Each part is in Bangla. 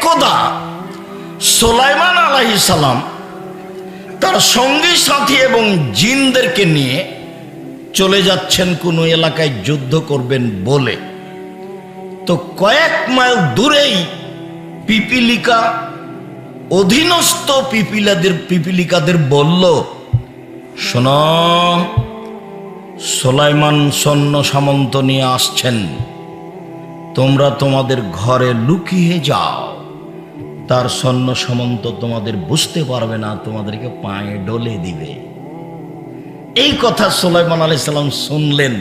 একদা সোলাইমান আলাহি সালাম তার সঙ্গী সাথী এবং জিনদেরকে নিয়ে চলে যাচ্ছেন কোনো এলাকায় যুদ্ধ করবেন বলে। তো কয়েক মাইল দূরেই পিপিলিকা, অধীনস্থ পিপিলাদের, পিপিলিকাদের বলল, শোন, সোলাইমান সৈন্য সামন্ত নিয়ে আসছেন। তোমরা তোমাদের ঘরে লুকিয়ে যাও। তার সৈন্য সামন্ত তোমাদের বুঝতে পারবে না, তোমাদেরকে পায়ে ডলে দিবে। এই কথা সোলাইমান আলাইসাল্লাম শুনলেন,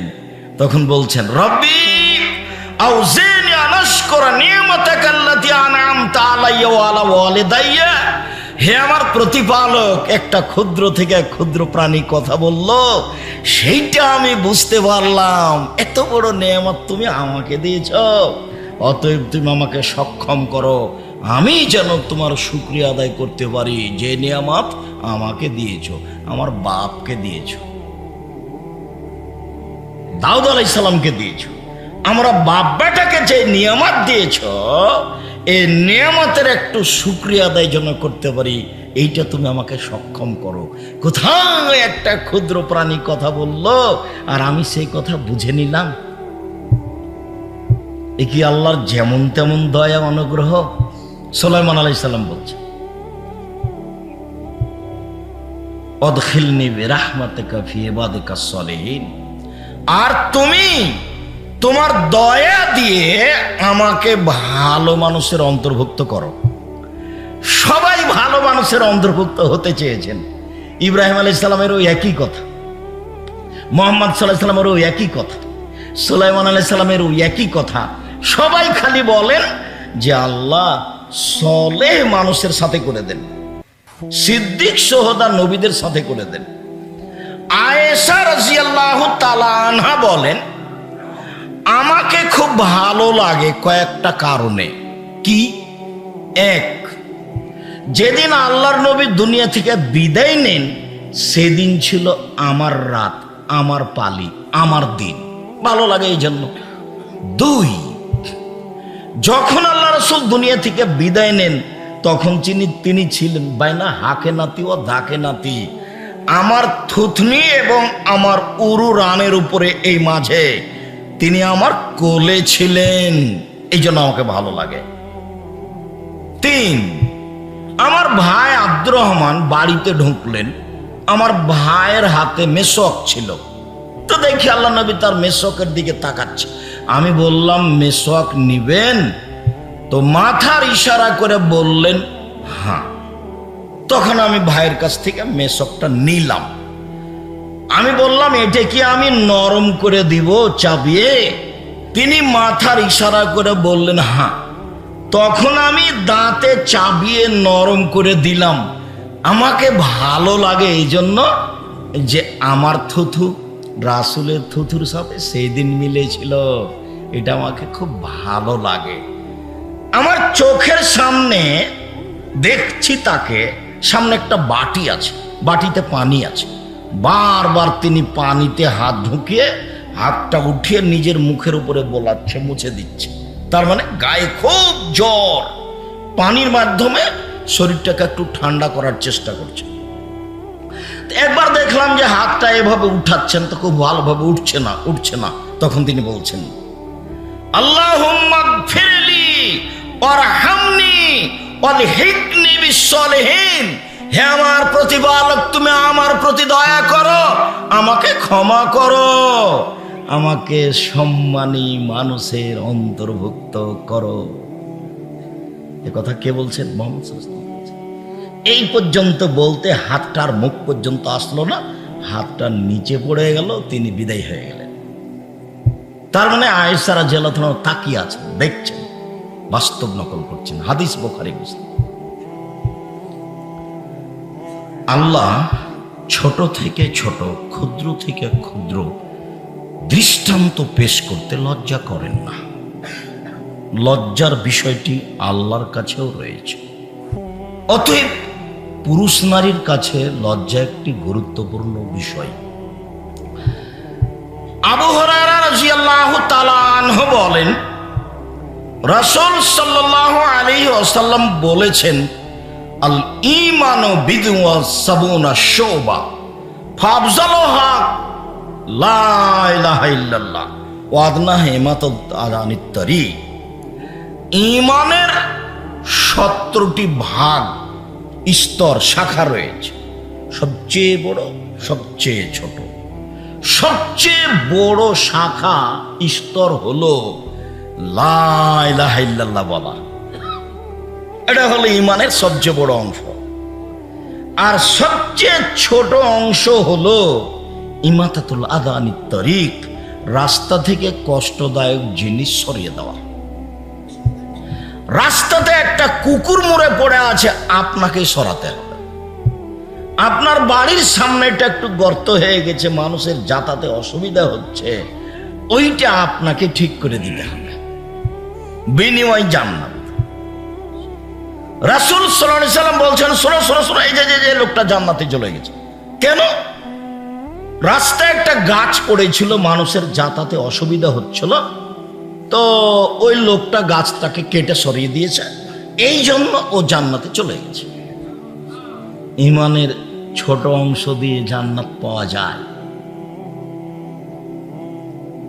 তখন বলছেন, রব্বি আলা হে আমার প্রতিপালক, একটা ক্ষুদ্র থেকে ক্ষুদ্র প্রাণী কথা বলল, সেইটা আমি বুঝতে পারলাম। এত বড় নেয়ামত তুমি আমাকে দিয়েছ, অতএব তুমি আমাকে সক্ষম করো। আমি যেন তোমার শুক্রিয়া আদায় করতে পারি, যে নিয়ামত আমাকে দিয়েছ, আমার বাপকে দিয়েছ। দাউদ আলাইসাল্লামকে দিয়েছ। আমরা বাপ বেটাকে যে নিয়ামত দিয়েছ এই নিয়ামতের একটু শুক্রিয়া আদায় যেন করতে পারি, এইটা তুমি আমাকে সক্ষম করো। কোথাও একটা ক্ষুদ্র প্রাণী কথা বলল, আর আমি সেই কথা বুঝে নিলাম। এ কি আল্লাহর যেমন তেমন দয়া অনুগ্রহ? সোলাইমান আলাইসাল্লাম বলছে, অদখিলনি বিরাহমাতিকা ফি ইবাদিকা সলিহিন আর তুমি তোমার দয়া দিয়ে আমাকে ভালো মানুষের অন্তর্ভুক্ত করো। সবাই ভালো মানুষের অন্তর্ভুক্ত হতে চেয়েছেন। ইব্রাহিম আলী ইসলামেরও একই কথা, মোহাম্মদ সাল্লাহ সাল্লামেরও একই কথা, সুলাইমান আলাই সাল্লামেরও একই কথা। সবাই খালি বলেন যে আল্লাহ সলে মানুষের সাথে করে দেন। সিদ্দিক সোহদা নবীদের সাথে করে দেন। আয়েশা রাজিয়াল্লাহ তালা আনহা বলেন, আমাকে খুব ভালো লাগে কয়েকটা কারণে। কি? এক, যেদিন আল্লাহর নবী দুনিয়া থেকে বিদায় নেন, সেদিন ছিল আমার রাত, আমার পালি, আমার দিন। ভালো লাগে এই জন্য দুই, যখন আল্লাহ রসুল দুনিয়া থেকে বিদায় নেন, তখন তিনি তিনি ছিলেন বাইনা হাকে নাতি ও দাকে নাতি। আমার থুথনি এবং আমার উরু রানের উপরে এই মাঝে তিনি আমার কোলে ছিলেন। এই জন্য আমাকে ভালো লাগে। তিন, আমার ভাই আব্দুর রহমান বাড়িতে ঢুকলেন। আমার ভাইয়ের হাতে মেশক ছিল। তো দেখি আল্লাহ নবী তার মেশকের দিকে তাকাচ্ছে। আমি বললাম মেশক নিবেন? তো মাথার ইশারা করে বললেন হ্যাঁ। তখন আমি ভাইয়ের কাছ থেকে মেশকটা নিলাম। আমি বললাম, এটা কি আমি নরম করে দিব চাপিয়ে তিনি মাথার ইশারা করে বললেন হ্যাঁ। তখন আমি দাঁতে চাবিয়ে নরম করে দিলাম। আমাকে ভালো লাগে এই জন্য যে আমার থুথু, রাসুলের থুথুর সাথে সেই দিন মিলেছিল। এটা আমাকে খুব ভালো লাগে। আমার চোখের সামনে দেখছি তাকে, সামনে একটা বাটি আছে, বাটিতে পানি আছে। বারবার তিনি পানিতে হাত ঢুকিয়ে হাতটা উঠিয়ে নিজের মুখের উপরে বোলাচ্ছে, মুছে দিচ্ছে। তার মানে গায়ে খুব জ্বর। পানির মাধ্যমে শরীরটাকে একটু ঠান্ডা করার চেষ্টা করছে। একবার দেখলাম যে হাতটা এভাবে উঠাচ্ছেন তো খুব ভালোভাবে উঠছে না উঠছে না। তখন তিনি বলছেন আল্লাহ ওর হামনি ওর হিকনি বিশ্বলহীন হে আমার প্রতিপালক, তুমি আমার প্রতি দয়া করো, আমাকে ক্ষমা করো। আমাকে সম্মানী মানুষের অন্তর্ভুক্ত করো। এ কথা কে বলছেন। এই পর্যন্ত বলতে হাতটার মুখ পর্যন্ত আসলো না, হাতটা নিচে পড়ে গেল, তিনি বিদায় হয়ে গেলেন। তার মানে আয়েসারা জেলাথনা তাকিয়ে আছেন দেখছেন বাস্তব নকল করছেন। হাদিস বোখারি মুসলিম। আল্লাহ ছোট থেকে ছোট, ক্ষুদ্র থেকে ক্ষুদ্র দৃষ্টান্ত পেশ করতে লজ্জা করেন না। লজ্জার বিষয়টি আল্লাহর কাছেও রয়েছে। অতএব পুরুষ নারীর কাছে লজ্জা একটি গুরুত্বপূর্ণ বিষয়। আবু রাসূল সাল্লাল্লাহু আলাইহি ওয়াসাল্লাম বলেছেন, আল ঈমানু বিদওয়া সাবুনা শুবা। ফাফজালুহা লা ইলাহা ইল্লাল্লাহ। ওয়া আদনাহা ইমাতাত আদানিত ইমানের সতেরোটি ভাগ স্তর, শাখা রয়েছে। সবচেয়ে বড়, সবচেয়ে ছোট। সবচেয়ে বড় শাখা স্তর হলো লাইলাহাইল্লাহ বলা। এটা হলো ইমানের সবচেয়ে বড় অংশ। আর সবচেয়ে ছোট অংশ হলো ইমাতাতুল আদানি তরিক, রাস্তা থেকে কষ্টদায়ক জিনিস সরিয়ে দেওয়া। রাস্তাতে একটা কুকুর মরে পড়ে আছে আপনাকে সরাতে হবে। আপনার বাড়ির সামনেটা একটু গর্ত হয়ে গেছে, মানুষের যাতায়াতে অসুবিধা হচ্ছে, ওইটা আপনাকে ঠিক করে দিতে হবে। বিনিময় জান্নাত। রাসুল সাল্লাম বলছেন, শোনো শোনো শোনো, এই যে যে লোকটা জান্নাতে চলে গেছে। কেন? রাস্তায় একটা গাছ পড়েছিল, মানুষের যাতায়াতে অসুবিধা হচ্ছিল। তো ওই লোকটা গাছটাকে কেটে সরিয়ে দিয়েছে। এই জন্য ও জান্নাতে চলে গেছে। ইমানের ছোট অংশ দিয়ে জান্নাত পাওয়া যায়।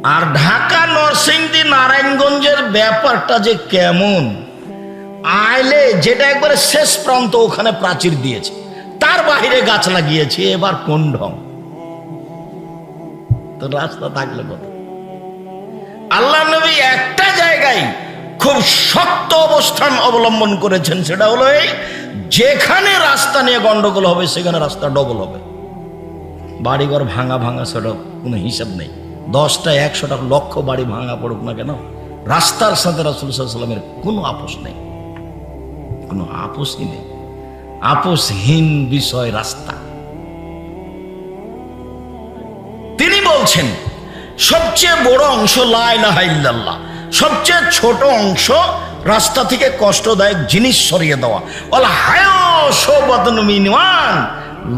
আর ঢাকা, নরসিংদী, নারায়ণগঞ্জের ব্যাপারটা যে কেমন? আইলে যেটা একবারে শেষ প্রান্ত ওখানে প্রাচীর দিয়েছে। তার বাইরে গাছ লাগিয়েছে, এবার কোন ঢং? তো রাস্তা থাকলে কত আল্লাহ নবী একটা জায়গায় খুব শক্ত অবস্থান অবলম্বন করেছেন, সেটা হলো এই যেখানে রাস্তা নিয়ে গন্ডগোল হবে, সেখানে রাস্তা ডবল হবে। বাড়িঘর ভাঙা ভাঙা, সেটা কোনো হিসাব নেই। দশটা একশোটা লক্ষ বাড়ি ভাঙা পড়ুক না কেন? রাস্তার সাথে রাসুল সাল্লামের কোনো আপোষ নেই। কোনো আপোষই নেই। আপোষহীন বিষয় রাস্তা। তিনি বলছেন, সবচেয়ে বড় অংশ লাইলাহাইল্লাল্লাহ সবচেয়ে ছোট অংশ রাস্তা থেকে কষ্টদায়ক জিনিস সরিয়ে দেওয়া।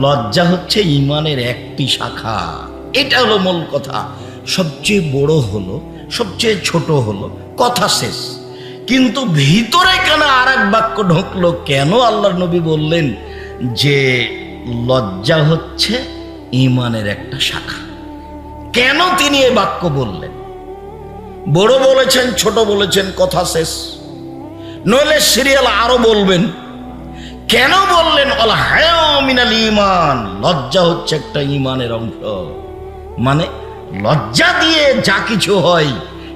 লজ্জা হচ্ছে ইমানের একটি শাখা। এটা হলো মূল কথা। সবচেয়ে বড় হলো, সবচেয়ে ছোট হলো, কথা শেষ। কিন্তু ভিতরে কেন আর এক বাক্য ঢুকলো? কেন আল্লাহর নবী বললেন যে লজ্জা হচ্ছে ইমানের একটা শাখা? কেন তিনি এই বাক্য বললেন? বড় বলেছেন, ছোট বলেছেন, কথা শেষ। নইলে সিরিয়াল আরও বলবেন, কেন বললেন অল মিনাল ইমান লজ্জা হচ্ছে একটা ইমানের অংশ। মানে লজ্জা দিয়ে যা কিছু হয়,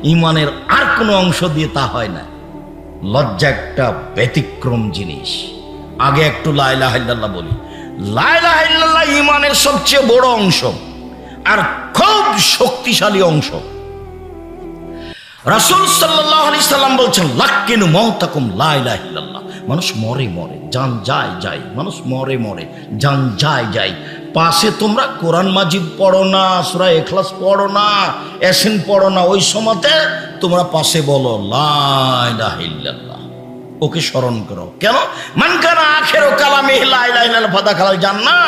ইমানের আর কোনো অংশ দিয়ে তা হয় না। লজ্জা একটা ব্যতিক্রম জিনিস। আগে একটু লাইলা হাইল্লাহ বলি। লাইলা হাইল্লাহ ইমানের সবচেয়ে বড় অংশ আর খুব শক্তিশালী অংশ। রাসুল সাল্লাহ আলি সাল্লাম বলছেন, লাক্কিনু মহতাকুম লাইলাহিল্লাহ মানুষ মরে মরে, যান যায় যায়। মানুষ মরে মরে, যান যায় যায়। পাশে তোমরা কোরআন মাজিদ পড়ো না, সুরা এখলাস পড়ো না এসিন পড়ো না, ওই সময়তে তোমরা পাশে বলো লাইলাহিল্লাহ ওকে স্মরণ করো। কেন? মানকানা আখেরো কালামে লাইলাহিল্লাহ ফাদা খালা যান না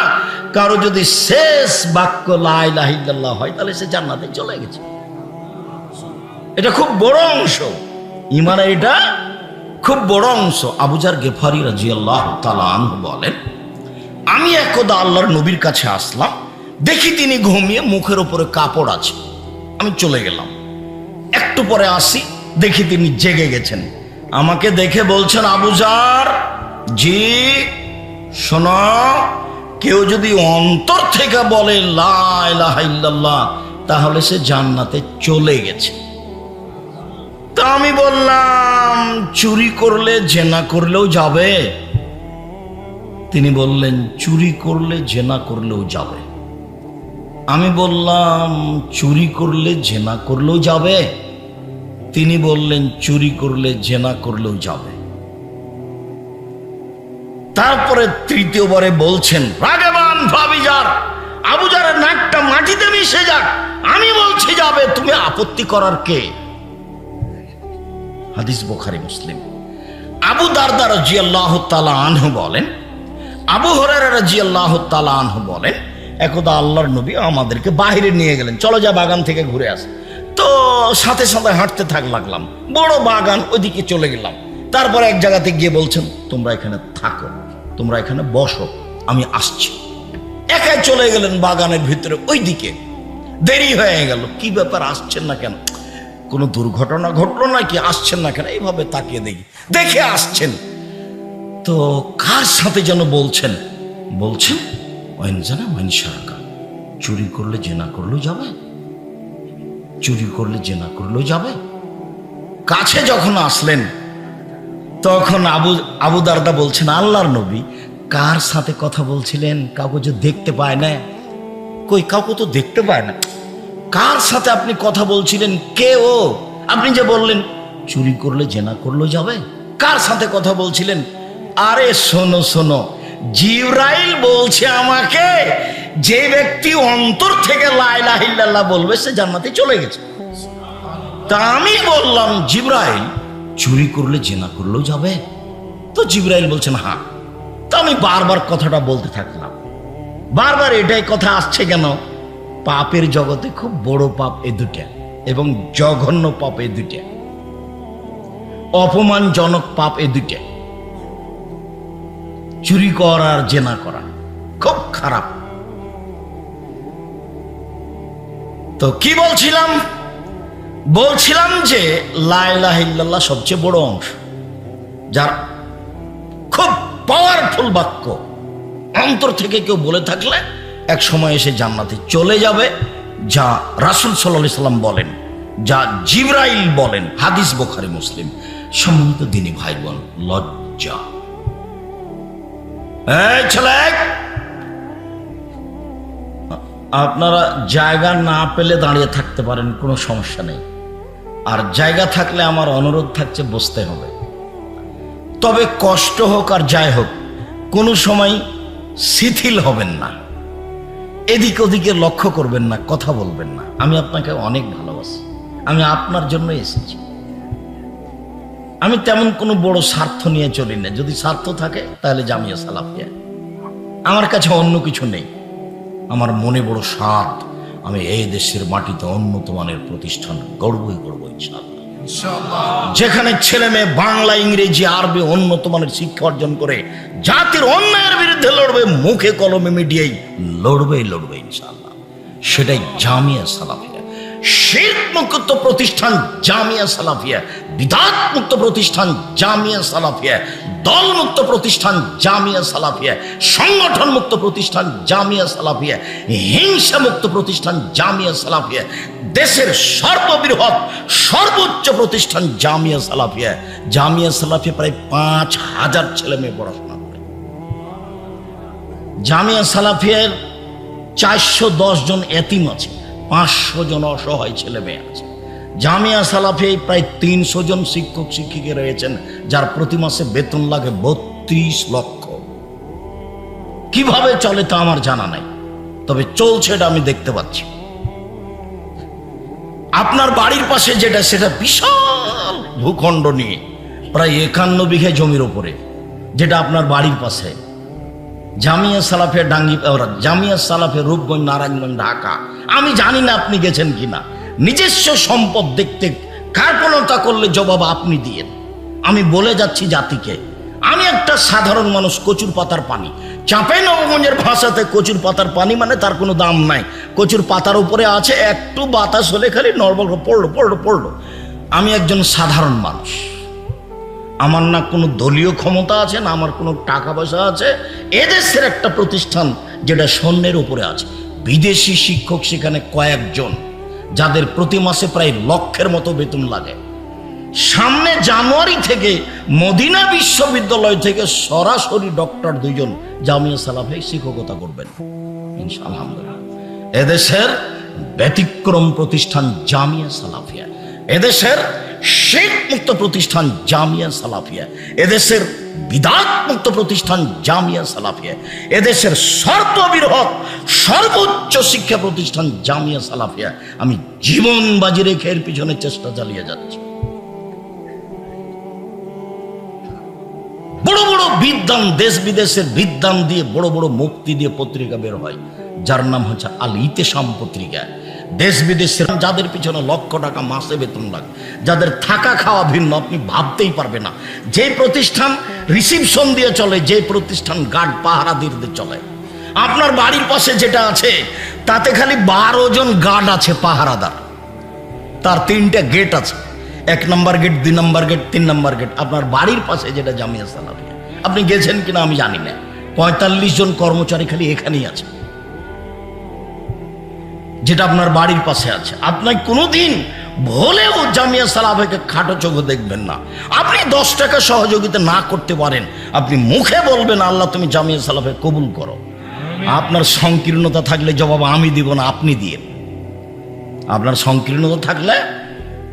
কারও যদি শেষ বাক্য লাইলাহিল্লাহ হয়, তাহলে সে জান্নাতে চলে গেছে। এটা খুব বড় অংশ। ইমানে এটা খুব বড় অংশ। আবুজার গেফারি রাজি আল্লাহ তালান বলেন আমি একদা আল্লাহর নবীর কাছে আসলাম, দেখি তিনি ঘুমিয়ে মুখের উপরে কাপড় আছে। আমি চলে গেলাম। একটু পরে আসি, দেখি তিনি জেগে গেছেন। আমাকে দেখে বলছেন আবুজার জি, শোনো, কেউ যদি অন্তর থেকে বলে লাইল্লাহ তাহলে সে জান্নাতে চলে গেছে। তা আমি বললাম, চুরি করলে, জেনা করলেও যাবে? তিনি বললেন, চুরি করলে জেনা করলেও যাবে। আমি বললাম, চুরি করলে জেনা করলেও যাবে? তিনি বললেন, চুরি করলে জেনা করলেও যাবে। তারপরে তৃতীয়বারে বলছেন, রাগেবান ভাবিজার আবুজারের নাকটা মাটিতে মিশে যাক। আমি বলছি, যাবে, তুমি আপত্তি করার কে? হাদিস বোখারি, মুসলিম। আবু দারদার রাজি তালা আনহু বলেন আবু হরার বলেন একদা আল্লাহর নবী আমাদেরকে বাহিরে নিয়ে গেলেন। চলো যা বাগান থেকে ঘুরে আস। তো সাথে সাথে হাঁটতে থাক লাগলাম। বড় বাগান, ওইদিকে চলে গেলাম। তারপর এক জায়গাতে গিয়ে বলছেন, তোমরা এখানে থাকো, তোমরা এখানে বসো, আমি আসছি। একাই চলে গেলেন বাগানের ভিতরে ওই দিকে দেরি হয়ে গেল। কি ব্যাপার, আসছেন না কেন? কোনো দুর্ঘটনা ঘটলো নাকি? আসছেন না কেন? এইভাবে তাকিয়ে দেখি। দেখে আসছেন। তো কার সাথে যেন বলছেন? বলছেন ওয়েন জানা ওয়েন সরকার চুরি করলে জেনা করলেও যাবে। চুরি করলে জেনা করলেও যাবে। কাছে যখন আসলেন, তখন আবু আবু দারদা বলছেন, আল্লাহর নবী, কার সাথে কথা বলছিলেন? কাউকে যে দেখতে পায় না। কই, কাউকে তো দেখতে পায় না। কার সাথে আপনি কথা বলছিলেন? কে ও? আপনি যে বললেন, চুরি করলে জেনা করলেও যাবে। কার সাথে কথা বলছিলেন? আরে শোনো শোনো। জিব্রাইল বলছে আমাকে, যে ব্যক্তি অন্তর থেকে লাইলাহিল্লাহ বলবে, সে জান্নাতে চলে গেছে। তা আমি বললাম, জিব্রাইল, চুরি করলে জেনা করলেও যাবে। তো জিব্রাইল বলছেন হ্যাঁ তো আমি বারবার কথাটা বলতে থাকলাম। বারবার এটাই কথা আসছে কেন? পাপের জগতে খুব বড় পাপ এ দুটা এবং জঘন্য পাপ এ দুটা অপমানজনক পাপ এ দুটা চুরি করা আর জেনা করা। খুব খারাপ। তো কি বলছিলাম? বলছিলাম যে লাইলাহিল্লাহ সবচেয়ে বড় অংশ, যার খুব পাওয়ারফুল বাক্য। অন্তর থেকে কেউ বলে থাকলে এক সময় এসে জান্নাতে চলে যাবে, যা রাসুল সাল্লাহ সাল্লাম বলেন, যা জিব্রাইল বলেন, হাদিস বোখারি, মুসলিম, সম্মানিত দিনী ভাই বোন লজ্জা। আপনারা জায়গা না পেলে দাঁড়িয়ে থাকতে পারেন, কোনো সমস্যা নেই। আর জায়গা থাকলে আমার অনুরোধ থাকছে, বসতে হবে। তবে কষ্ট হোক আর যাই হোক, কোনো সময় শিথিল হবেন না। এদিক ওদিকে লক্ষ্য করবেন না, কথা বলবেন না। আমি আপনাকে অনেক ভালোবাসি। আমি আপনার জন্য এসেছি। আমি তেমন কোনো বড় স্বার্থ নিয়ে চলি না। যদি স্বার্থ থাকে তাহলে জামিয়া সালাফিয়া আমার কাছে অন্য কিছু নেই। আমার মনে বড় স্বাদ আমি এই দেশের মাটিতে উন্নত মানের প্রতিষ্ঠান গড়ব ইনশাআল্লাহ। যেখানে ছেলে মেয়ে বাংলা ইংরেজি আরবি উন্নত মানের শিক্ষা অর্জন করে জাতির অন্যায়ের বিরুদ্ধে লড়বে মুখে কলমে মিডিয়াই লড়বেই লড়বে ইনশাল্লাহ সেটাই জামিয়া সালাফিয়া শিল্প মুক্ত প্রতিষ্ঠান জামিয়া সালাফিয়া বিদাত মুক্ত প্রতিষ্ঠান জামিয়া সালাফিয়া দল মুক্ত প্রতিষ্ঠান জামিয়া সালাফিয়া সংগঠন মুক্ত প্রতিষ্ঠান জামিয়া সালাফিয়া হিংসা মুক্ত প্রতিষ্ঠান জামিয়া সালাফিয়া, দেশের সর্ববৃহৎ, সর্বোচ্চ প্রতিষ্ঠান জামিয়া সালাফিয়া। জামিয়া সালাফিয়া প্রায় পাঁচ হাজার ছেলে মেয়ে পড়াশোনা করে। জামিয়া সালাফিয়ার চারশো দশ জন এতিম আছে। পাঁচশো জন অসহায় ছেলে মেয়ে আছে। জামিয়া সালাফে প্রায় তিনশো জন শিক্ষক, শিক্ষিকা রয়েছেন, যার প্রতি মাসে বেতন লাগে বত্রিশ লক্ষ। কীভাবে চলে তা আমার জানা নাই, তবে চলছে এটা আমি দেখতে পাচ্ছি। আপনার বাড়ির পাশে যেটা, সেটা বিশাল ভূখণ্ড নিয়ে, প্রায় একান্ন বিঘা জমির ওপরে, যেটা আপনার বাড়ির পাশে। জামিয়া সালাফে ডাঙ্গি জামিয়া সালাফে রূপগঞ্জ, নারায়ণগঞ্জ, ঢাকা। আমি জানি না আপনি গেছেন কিনা। নিজস্ব সম্পদ দেখতে কার্পণতা করলে জবাব আপনি দিয়েন। আমি বলে যাচ্ছি জাতিকে, আমি একটা সাধারণ মানুষ, কচুর পাতার পানি। চাঁপাই নবগঞ্জের ভাষাতে কচুর পাতার পানি মানে তার কোনো দাম নাই। কচুর পাতার উপরে আছে একটু বাতাস হলে খালি নর্মাল পড়ল পড়ল পড়ল। আমি একজন সাধারণ মানুষ। আমার না কোনো দলীয় ক্ষমতা আছে, না আমার কোনো টাকা পয়সা আছে। এদেশের একটা প্রতিষ্ঠান যেটা স্বর্ণের উপরে আছে। বিদেশি শিক্ষক সেখানে কয়েকজন, যাদের প্রতি মাসে প্রায় লক্ষের মতো বেতন লাগে। সামনে জানুয়ারি থেকে মদিনা বিশ্ববিদ্যালয় থেকে সরাসরি ডক্টর দুইজন জামিয়া সালাফে শিক্ষকতা করবেন। এদেশের ব্যতিক্রম প্রতিষ্ঠান জামিয়া সালাফিয়া। এদেশের শেখ মুক্ত প্রতিষ্ঠান জামিয়া সালাফিয়া। এদেশের বিদাত মুক্ত প্রতিষ্ঠান জামিয়া সালাফিয়া। এদেশের সর্ববৃহৎ সর্বোচ্চ শিক্ষা প্রতিষ্ঠান জামিয়া সালাফিয়া। আমি জীবন বাজি রেখে এর পিছনে চেষ্টা চালিয়ে যাচ্ছি। বড় বড় বিদ্যান দেশ বিদেশের বিদ্যান দিয়ে, বড় বড় মুক্তি দিয়ে পত্রিকা বের হয়। যার নাম হচ্ছে আল ইতেসাম পত্রিকা। দেশ বিদেশের যাদের পিছনে লক্ষ টাকা মাসে বেতন লাগে, যাদের থাকা খাওয়া ভিন্ন, আপনি ভাবতেই পারবে না। যে প্রতিষ্ঠান রিসিপশন দিয়ে চলে, যে প্রতিষ্ঠান গার্ড পাহারা দিয়ে চলে। আপনার বাড়ির পাশে যেটা আছে, তাতে খালি বারো জন গার্ড আছে পাহারাদার। তার তিনটা গেট আছে। এক নম্বর গেট দুই নম্বর গেট তিন নম্বর গেট আপনার বাড়ির পাশে যেটা জামিয়া সালাফিয়া। আপনি গেছেন কিনা আমি জানি না। পঁয়তাল্লিশ জন কর্মচারী খালি এখানেই আছে। যেটা আপনার বাড়ির পাশে আছে। আপনার কোনোদিন ভুলেও জামিয়া সালাফেকে খাটো চোখে দেখবেন না। আপনি দশ টাকা সহযোগিতা না করতে পারেন। আপনি মুখে বলবেন, আল্লাহ, তুমি জামিয়া সালাফে কবুল করো। আপনার সংকীর্ণতা থাকলে জবাব আমি দিব না, আপনি দিয়ে আপনার সংকীর্ণতা থাকলে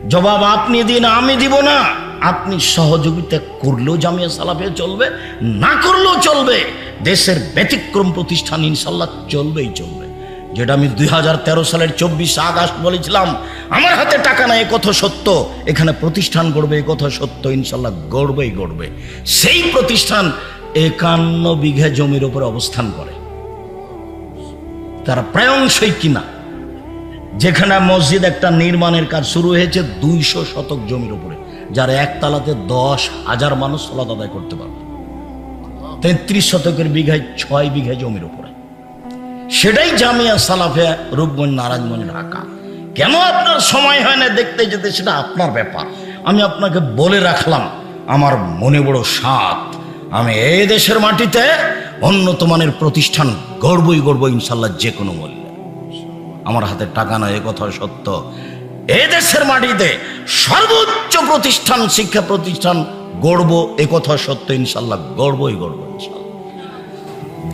জবাব আপনি দিন, আমি দিব না। আপনি সহযোগিতা করলেও জামিয়া সালাফে চলবে, না করলেও চলবে। দেশের ব্যতিক্রম প্রতিষ্ঠান ইনশাল্লাহ চলবেই চলবে। যেটা আমি দুই হাজার তেরো সালের চব্বিশে আগস্ট বলেছিলাম, আমার হাতে টাকা নাই কথা সত্য। এখানে প্রতিষ্ঠান গড়বে কথা সত্য, ইনশাল্লাহ গড়বেই গড়বে। সেই প্রতিষ্ঠান একান্ন বিঘা জমির উপর অবস্থান করে। তারা প্রায়ংশই কিনা। যেখানে মসজিদ একটা নির্মাণের কাজ শুরু হয়েছে, দুইশো শতক জমির উপরে, যার একতলাতে দশ হাজার মানুষ সলাত আদায় করতে পারবে। তেত্রিশ শতকের বিঘায় ছয় বিঘা জমির উপরে। সেটাই জামিয়া সালাফে রূপগঞ্জ নারায়ণগঞ্জ, ঢাকা। কেন আপনার সময় হয় না দেখতে যেতে সেটা আপনার ব্যাপার। আমি আপনাকে বলে রাখলাম, আমার মনে বড় সাত আমি এই দেশের মাটিতে উন্নত মানের প্রতিষ্ঠান গর্বই গড়ব ইনশাল্লাহ যে কোনো মূল্যে। আমার হাতে টাকা নয় কথা সত্য। এ দেশের মাটিতে সর্বোচ্চ প্রতিষ্ঠান, শিক্ষা প্রতিষ্ঠান গড়ব, এ কথা সত্য, ইনশাল্লাহ গর্বই গড়ব, ইনশাল্লাহ।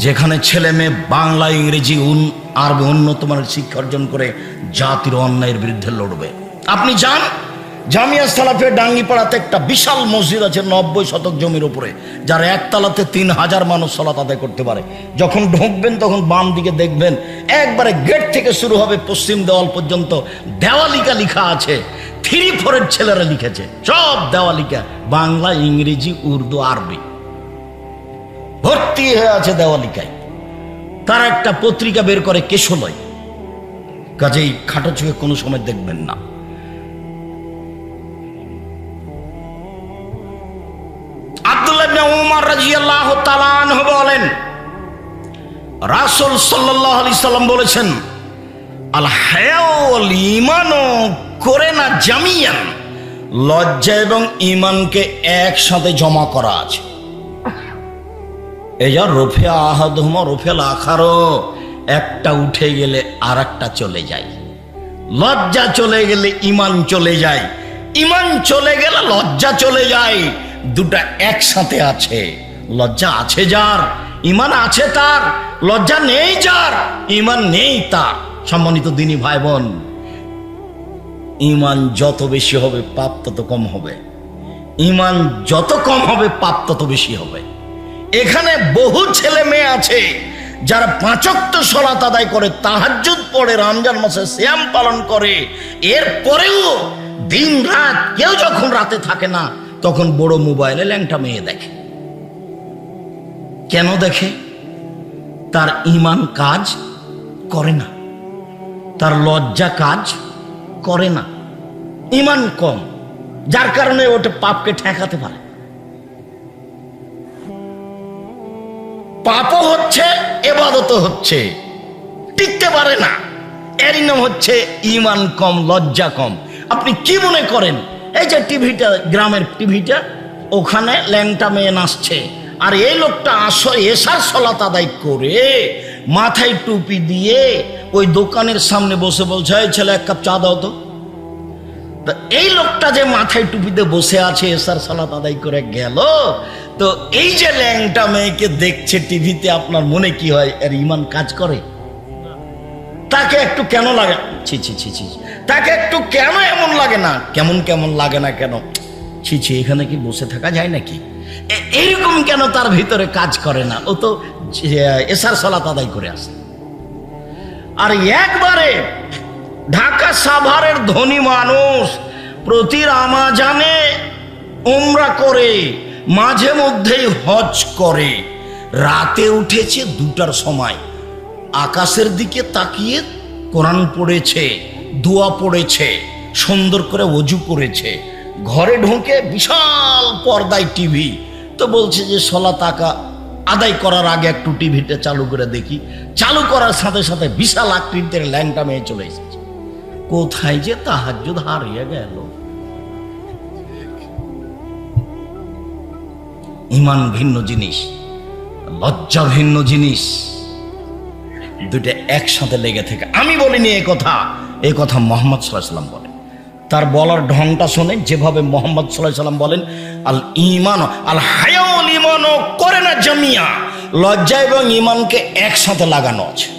যেখানে ছেলে মেয়ে বাংলা, ইংরেজি, উন, আরবি উন্নত মানের শিক্ষা অর্জন করে জাতির অন্যায়ের বিরুদ্ধে লড়বে। আপনি যান, জামিয়া সালাফে ডাঙ্গিপাড়াতে একটা বিশাল মসজিদ আছে নব্বই শতক জমির উপরে, যার একতলাতে তিন হাজার মানুষ সলাত আদায় করতে পারে। যখন ঢুকবেন, তখন বাম দিকে দেখবেন, একবারে গেট থেকে শুরু হবে পশ্চিম দেওয়াল পর্যন্ত দেওয়ালিকা লিখা আছে। থ্রি ফোরের ছেলেরা লিখেছে, সব দেওয়ালিকা বাংলা, ইংরেজি, উর্দু, আরবি। ভর্তি হয়ে আছে দেওয়ালিকায়। তারা একটা পত্রিকা বের করে কেশলয় কাজেই খাটো চোখে কোনো সময় দেখবেন না। বলেন বলেছেন, আল ঈমানু করে না লজ্জা এবং ইমানকে একসাথে জমা করা আছে। যা রফে আহাদহুমা রফেল আখারো একটা উঠে গেলে আর একটা চলে যায়। লজ্জা চলে গেলে ইমান চলে যায়। ইমান চলে গেলে লজ্জা চলে যায়। দুটা একসাথে আছে। লজ্জা আছে যার ইমান আছে তার। লজ্জা নেই যার ইমান নেই তার। সম্মানিত দিনী ভাই বোন ইমান যত বেশি হবে, পাপ তত কম হবে। ইমান যত কম হবে, পাপ তত বেশি হবে। এখানে বহু ছেলে মেয়ে আছে, যারা পাঁচক্ত সলাত আদায় করে, তাহাজ্জুদ পড়ে, রমজান মাসে শ্যাম পালন করে। এর পরেও দিন রাত কেউ যখন রাতে থাকে না, তখন বড় মোবাইলে ল্যাংটা মেয়ে দেখে। কেন দেখে? তার ইমান কাজ করে না। তার লজ্জা কাজ করে না। ইমান কম, যার কারণে ওটা পাপকে ঠেকাতে পারে। পাপও হচ্ছে এবাদত হচ্ছে। টিকতে পারে না। এরই নাম হচ্ছে ইমান কম, লজ্জা কম। আপনি কি মনে করেন? এই যে টিভিটা, গ্রামের টিভিটা, ওখানে ল্যাংটা মেয়ে নাচছে। আর এই লোকটা আস এসার সলাত আদায় করে, মাথায় টুপি দিয়ে ওই দোকানের সামনে বসে বলছে, এই ছেলে, এক কাপ চা দাও তো। এই লোকটা যে মাথায় টুপিতে বসে আছে, এসার সালাত আদায় করে গেল তো এই যে ল্যাংটা মেয়েকে দেখছে টিভিতে, আপনার মনে কি হয়? এর ইমান কাজ করে? তাকে একটু কেন লাগে? ছি ছি ছি ছি তাকে একটু কেন এমন লাগে না? কেমন কেমন লাগে না কেন? ছি ছি, এখানে কি বসে থাকা যায় নাকি? এইরকম কেন তার ভিতরে কাজ করে না? ও তো এসার সালাত আদায় করে আসে। আর একবারে ঢাকা সাভারের ধনী মানুষ প্রতি রামাজানে উমরা করে মাঝে মধ্যেই হজ করে। রাতে উঠেছে দুটার সময়। আকাশের দিকে তাকিয়ে কোরআন পড়েছে, দোয়া পড়েছে, সুন্দর করে অজু করেছে। ঘরে ঢুকে বিশাল পর্দায় টিভি। তো বলছে যে, সলা তাকা, আদায় করার আগে একটু টিভিটা চালু করে দেখি। চালু করার সাথে সাথে বিশাল আকৃতির ল্যাংটা মেয়ে চলে এসেছে। কোথায় যে তাহাজ্জুদ হারিয়ে গেল। ইমান ভিন্ন জিনিস লজ্জা ভিন্ন জিনিস। দুটো একসাথে লেগে থাকে আমি বলিনি এই কথা এই কথা মোহাম্মদ সাল্লাম বলে তার বলার ঢংটা শোনে যেভাবে মোহাম্মদ সাল্লাহ সাল্লাম বলেন, আল ইমান আল হায়াউল ইমান করে না জামিয়া। লজ্জা এবং ইমানকে একসাথে লাগানো আছে।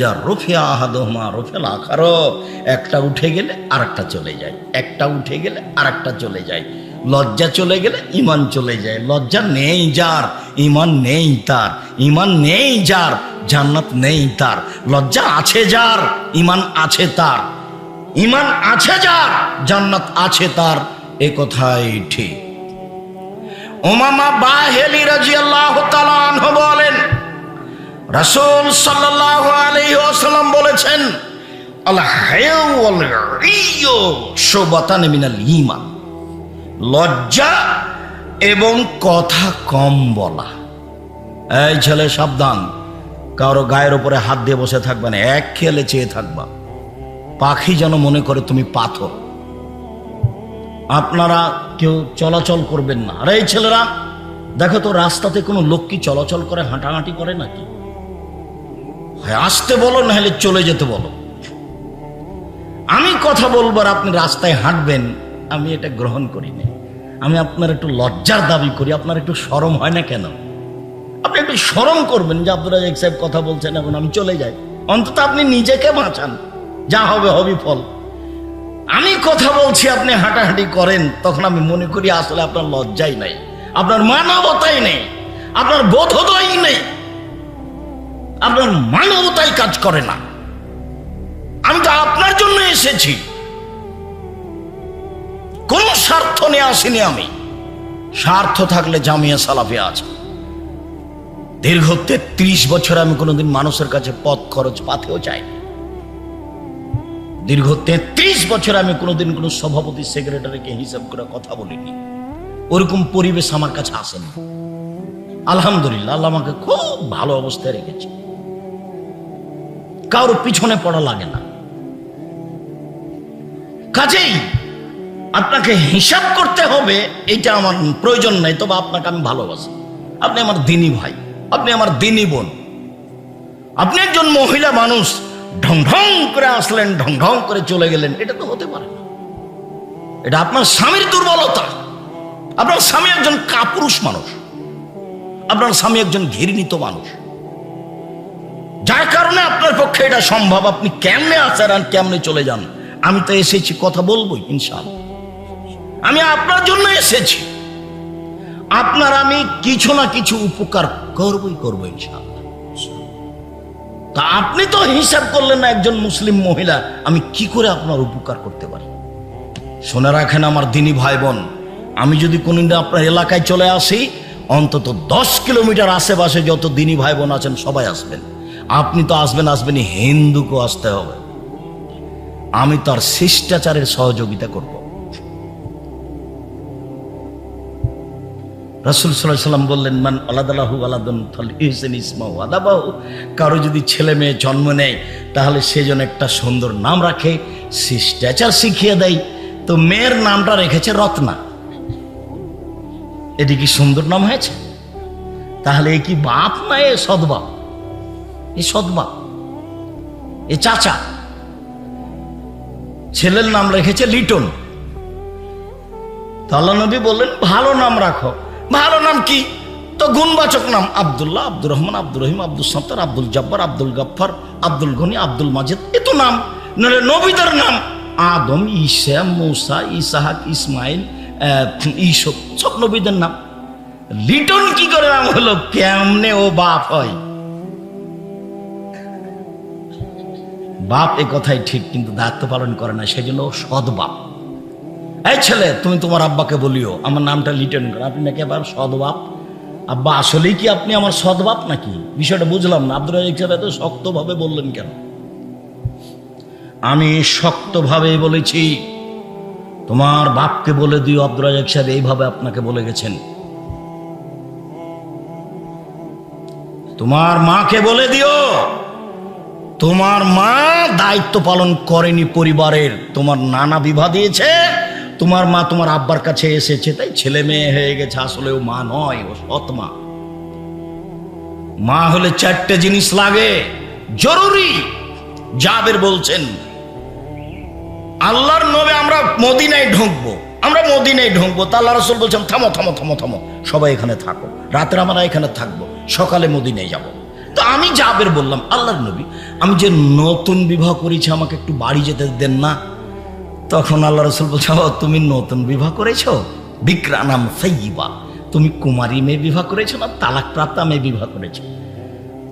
যা রফিয়া আহাদহমা, রফিয়াল আখারো, একটা উঠে গেলে আরেকটা চলে যায়, একটা উঠে গেলে আরেকটা চলে যায়। লজ্জা চলে গেলে ইমান চলে যায়। লজ্জা নেই যার ইমান নেই তার। ইমান নেই যার, জান্নাত নেই তার। লজ্জা আছে যার ইমান আছে তার। ইমান আছে যার, জান্নাত আছে তার। এ কথাই ঠিক। ওমামা বাহেলি রাজিয়াল্লাহু তাআলা আনহু বলেন, রাসূল সাল্লাল্লাহু আলাইহি ওয়াসাল্লাম বলেছেন, আল হায়াউ ওয়াল রিয়ু শুবাতান মিনাল ঈমান। লজ্জা এবং কথা কম বলা। এই ছেলে, সাবধান। কারও গায়ের উপরে হাত দিয়ে বসে থাকবে না, এক খেলে চেয়ে থাকবা। পাখি যেন মনে করে তুমি পাথর। আপনারা কেউ চলাচল করবেন না। আরে এই ছেলেরা, দেখো তো, রাস্তাতে কোনো লোক কি চলাচল করে, হাঁটাহাঁটি করে নাকি? আসতে বলো, নাহলে চলে যেতে বলো। আমি কথা বলবার আপনি রাস্তায় হাঁটবেন। আমি এটা গ্রহণ করি না আমি আপনার একটু লজ্জার দাবি করি, আপনার একটু সরম হয় না কেন? আপনি একটু সরম করবেন, যে আব্দুল রাজাক সাহেব কথা বলছেন, এখন আমি চলে যাই। অন্তত আপনি নিজেকে বাঁচান, যা হবে হবি ফল। আমি কথা বলছি, আপনি হাঁটাহাঁটি করেন, তখন আমি মনে করি আসলে আপনার লজ্জাই নাই, আপনার মানবতাই নেই, আপনার বোধোদয় নেই। আপনার মানবতাই কাজ করে না। আমি তো আপনার জন্য এসেছি। নিয়ে আসিনি আমি। স্বার্থ থাকলে জামিয়া সালাফে আছে। দীর্ঘ তেত্রিশ বছর আমি কোনোদিন মানুষের কাছে পথ খরচ পাতেও চাইনি। দীর্ঘ তেত্রিশ বছর আমি কোনোদিন কোনো সভাপতি, সেক্রেটারিকে হিসাব করে কথা বলিনি। ওরকম পরিবেশ আমার কাছে আসেনি। আলহামদুলিল্লাহ, আল্লাহ আমাকে খুব ভালো অবস্থায় রেখেছে। কারোর পিছনে পড়া লাগে না। কাজেই আপনাকে হিসাব করতে হবে এটা আমার প্রয়োজন নাই, তবে আপনাকে আমি ভালোবাসি। আপনি আমার দিনী ভাই, আপনি আমার দিনী বোন। আপনি একজন মহিলা মানুষ, ঢং ঢং করে আসলেন, ঢং ঢং করে চলে গেলেন, এটা তো হতে পারে না। এটা আপনার স্বামীর দুর্বলতা। আপনার স্বামী একজন কাপুরুষ মানুষ। আপনার স্বামী একজন ঘৃণিত মানুষ। যার কারণে আপনার পক্ষে এটা সম্ভব। আপনি কেমনে আসেন আর কেমনে চলে যান? আমি তো এসেছি, কথা বলবোই ইনশাআল্লাহ। আমি আপনার জন্য এসেছি। আপনার আমি কিছু না কিছু উপকার করবই করব তা আপনি তো হিসাব করলেন না একজন মুসলিম মহিলা, আমি কি করে আপনার উপকার করতে পারি? শুনে রাখেন আমার দিনী ভাই বোন আমি যদি কোনদিন আপনার এলাকায় চলে আসি, অন্তত দশ কিলোমিটার আশেপাশে যত দিনী ভাই বোন আছেন সবাই আসবেন। আপনি তো আসবেন, আসবেনই, হিন্দুকেও আসতে হবে। আমি তার শিষ্টাচারের সহযোগিতা করব। রাসুল সাল্লাহ সাল্লাম বললেন, মান আলাদালাহু আলাদন হিসেন ইসমাউ আদাবাহু। কারও যদি ছেলে মেয়ে জন্ম নেয়, তাহলে সে যেন একটা সুন্দর নাম রাখে শিষ্টাচার শিখিয়ে দেয়। তো মেয়ের নামটা রেখেছে রত্না। এটি কি সুন্দর নাম হয়েছে? তাহলে এ কি বাপ না এ সদবাপ এ সদবাপ এ চাচা। ছেলের নাম রেখেছে লিটন। তাল্লা নবী বললেন, ভালো নাম রাখো। ভালো নাম কি? তো গুণবাচক নাম আবদুল্লাহ, আব্দুর রহমান, আব্দুর রহিম আব্দুল সত্তার, আব্দুল জব্বার, আব্দুল গফ্ফার, আব্দুল গনি, আব্দুল মাজেদ, এ তো নাম। নাহলে নবীদের নাম আদম, ঈসা, মৌসা, ইসাহাক, ইসমাইল ইসব সব নবীদের নাম। লিটন কি করে নাম হলো? কেমনে ও বাপ হয়? বাপ এ কথাই ঠিক, কিন্তু দায়িত্ব পালন করে না সেই জন্য ও সৎ বাপ। এই ছেলে, তুমি তোমার আব্বাকে বলিও, আমার নামটা লিটন করো। আপনি নাকি আবার সৎ বাপ আব্বা, আসলেই কি আপনি আমার সৎ বাপ নাকি? বিষয়টা বুঝলাম না। আব্দুল রাজিক সাহেব এত শক্তভাবে বললেন কেন? আমি শক্তভাবে বলেছি, তোমার বাপকে বলে দিও আব্দুল রাজাক সাহেব এইভাবে আপনাকে বলে গেছেন। তোমার মাকে বলে দিও, তোমার মা দায়িত্ব পালন করেনি পরিবারের। তোমার নানা বিবাহ দিয়েছে তোমার মা তোমার আব্বার কাছে এসেছে, তাই ছেলে মেয়ে হয়ে গেছে, আসলে ও মা নয়, ও সৎ মা। মা হলে চারটে জিনিস লাগে, জরুরি। জাবের বলছেন, আল্লাহর নবে আমরা মদিনায় ঢুকবো, আমরা মদিনায় ঢুকবো, তা আল্লাহ রসুল বলছেন, থামো থামো থামো থামো, সবাই এখানে থাকো। রাতের আমরা এখানে থাকব, সকালে মদিনায় যাব। তো আমি জাবের বললাম, আল্লাহর নবী, আমি যে নতুন বিবাহ করেছি, আমাকে একটু বাড়ি যেতে দেন না? তখন আল্লাহ রসুল বলছে "ও, তুমি নতুন বিবাহ করেছ? বিক্রানাম সাইবা তুমি কুমারী মেয়ে বিবাহ করেছ না তালাক প্রাপ্তা মেয়ে বিবাহ করেছ?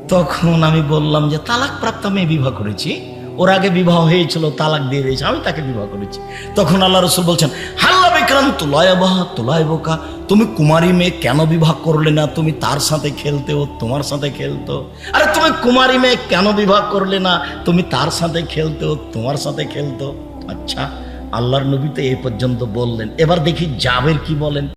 তখন আমি বললাম যে তালাক প্রাপ্তা মেয়ে বিবাহ করেছি। ওর আগে বিবাহ হয়েছিল তালাক দিয়ে দিয়েছে আমি তাকে বিবাহ করেছি। তখন আল্লাহ রসুল বলছেন হাল্লা বিক্রাম তুলয় বাহা তুলয় বোকা তুমি কুমারী মেয়ে কেন বিবাহ করলে না? তুমি তার সাথে খেলতে ও তোমার সাথে খেলতো। আরে তুমি কুমারী মেয়ে কেন বিবাহ করলে না? তুমি তার সাথে খেলতে ও তোমার সাথে খেলতো। আচ্ছা আল্লাহর নবী তো এই পর্যন্ত বললেন। এবার দেখি জাবের কি বলেন।